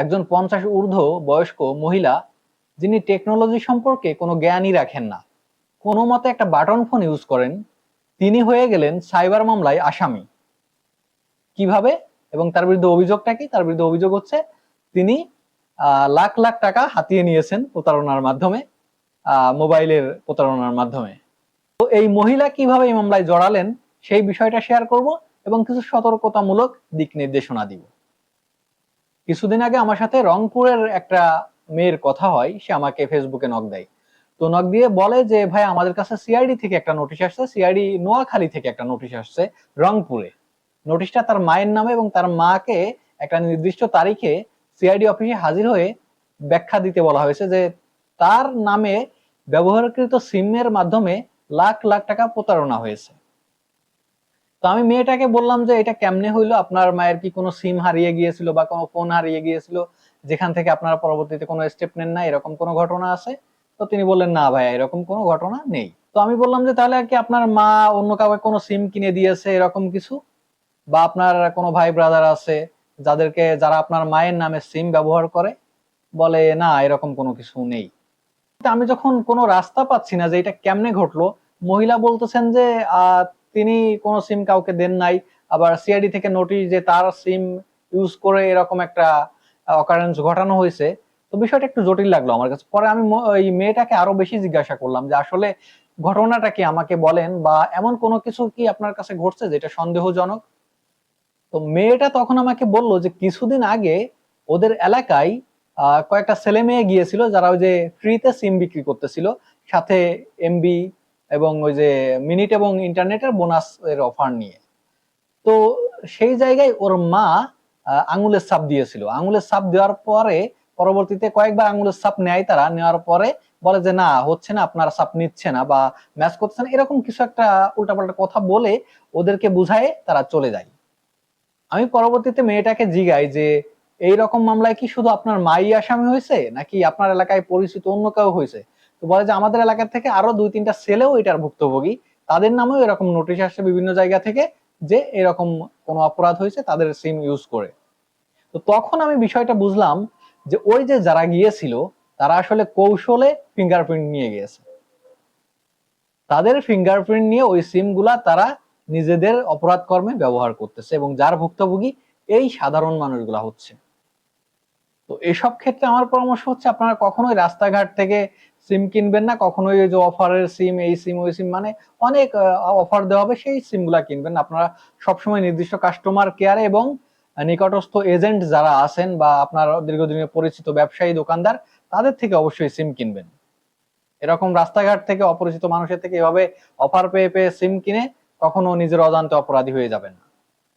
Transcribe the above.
একজন পঞ্চাশ ঊর্ধ্ব বয়স্ক মহিলা যিনি টেকনোলজি সম্পর্কে কোনো জ্ঞানই রাখেন না। কোনো মতে একটা বাটন ফোন ইউজ করেন। তিনি হয়ে গেলেন সাইবার মামলায় আসামি। কীভাবে? এবং তার বিরুদ্ধে অভিযোগটা কি? তার বিরুদ্ধে অভিযোগ হচ্ছে, তিনি লাখ লাখ টাকা হাতিয়ে নিয়েছেন প্রতারণার মাধ্যমে মোবাইলের প্রতারণার মাধ্যমে। তো এই মহিলা কীভাবে এই মামলায় জড়ালেন, সেই বিষয়টা শেয়ার করব এবং কিছু সতর্কতামূলক দিক নির্দেশনা দিব। কিছুদিন আগে আমার সাথে রংপুরের একটা মেয়ের কথা হয়, সে আমাকে ফেসবুকে নক দেয়। তো নক দিয়ে বলে যে, ভাই, আমাদের কাছে সিআইডি থেকে একটা নোটিশ আসছে সিআইডি নোয়াখালী থেকে একটা নোটিশ আসছে রংপুরে। নোটিশটা তার মায়ের নামে এবং তার মাকে একটা নির্দিষ্ট তারিখে সিআইডি অফিসে হাজির হয়ে ব্যাখ্যা দিতে বলা হয়েছে যে, তার নামে ব্যবহারকৃত সিমের মাধ্যমে লাখ লাখ টাকা প্রতারণা হয়েছে। তো আমি মেয়েটাকে বললাম যে, এটা কেমনে হইল? আপনার মায়ের কি কোনো সিম হারিয়ে গিয়েছিল বা কোনো ফোন হারিয়ে গিয়েছিল? যেখান থেকে আপনারা পরবর্তীতে কোনো স্টেপ নেন না এরকম কোনো ঘটনা আছে? তো তিনি বললেন, না ভাইয়া, এরকম কোনো ঘটনা নেই। তো আমি বললাম যে, তাহলে কি আপনার মা অন্য কাউকে কোনো সিম কিনে দিয়েছে এরকম কিছু? বা আপনার কোনো ভাই ব্রাদার আছে যাদেরকে, যারা আপনার মায়ের নামে সিম ব্যবহার করে? বলে, না, এরকম কোনো কিছু নেই। আমি যখন কোনো রাস্তা পাচ্ছি না যে, এটা কেমনে ঘটলো? মহিলা বলতেছেন যে তিনি কোনো সিম কাউকে দেন নাই। আবার সিআইডি থেকে নোটিশ যে তার সিম ইউজ করে এরকম একটা অকারেন্স ঘটানো হয়েছে। তো বিষয়টা একটু জটিল লাগল আমার কাছে। পরে আমি ওই মেয়েটাকে আরও বেশি জিজ্ঞাসা করলাম যে আসলে ঘটনাটা কি আমাকে বলেন বা এমন কোনো কিছু কি আপনার কাছে ঘটছে যেটা সন্দেহজনক? তো মেয়েটা তখন আমাকে বলল যে কিছুদিন আগে ওদের এলাকায় কয়েকটা ছেলে মেয়ে গিয়েছিল যারা ওই যে ফ্রিতে সিম বিক্রি করতেছিল। সাথে এমবি এবং ওই যে মিনিট এবং ইন্টারনেটের বোনাস এর অফার নিয়ে। তো সেই জায়গায় ওর মা আঙুলের ছাপ দিয়েছিল। আঙুলের ছাপ দেওয়ার পরে পরবর্তীতে কয়েকবার আঙুলের ছাপ নেয় তারা, নেওয়ার পরে বলে যে, না, হচ্ছে না, আপনার ছাপ নিচ্ছে না বা ম্যাচ করছে না। এরকম কিছু একটা উল্টাপাল্টা কথা বলে ওদেরকে বুঝায় তারা চলে যায়। আমি পরবর্তীতে মেয়েটাকে জিগাই যে এই রকম মামলায় কি শুধু আপনার মাই আসামি হয়েছে? নাকি আপনার এলাকায় পরিচিত অন্য কেউ হয়েছে? তো বলে যে আমাদের এলাকা থেকে আরও দুই তিনটা ছেলেও এটার ভুক্তভোগী। তাদের নামেও এরকম নোটিশ আসছে বিভিন্ন জায়গা থেকে যে এরকম কোনো অপরাধ হয়েছে, তাদের সিম ইউজ করে। তো তখন আমি বিষয়টা বুঝলাম যে ওই যে যারা গিয়েছিল, তারা আসলে কৌশলে ফিঙ্গারপ্রিন্ট নিয়ে গিয়েছে। তাদের ফিঙ্গারপ্রিন্ট নিয়ে ওই সিমগুলা তারা নিজেদের অপরাধ কর্মে ব্যবহার করতেছে এবং যার ভুক্তভোগী এই সাধারণ মানুষগুলা হচ্ছে। তো এসব ক্ষেত্রে আমার পরামর্শ হচ্ছে, আপনারা কখনোই রাস্তাঘাট থেকে সিম কিনবেন না, কখনোই ওই যে অফারের সিম এই সিম ওই সিম মানে অনেক অফার দেওয়া হবে, সেই সিমগুলা কিনবেন। আপনারা সবসময় নির্দিষ্ট কাস্টমার কেয়ারে এবং নিকটস্থ এজেন্ট যারা আছেন বা আপনার দীর্ঘদিনের পরিচিত ব্যবসায়ী দোকানদার, তাদের থেকে অবশ্যই সিম কিনবেন। এরকম রাস্তাঘাট থেকে অপরিচিত মানুষের থেকে এভাবে অফার পেয়ে পেয়ে সিম কিনে কখনো নিজের অজান্তে অপরাধী হয়ে যাবেন না।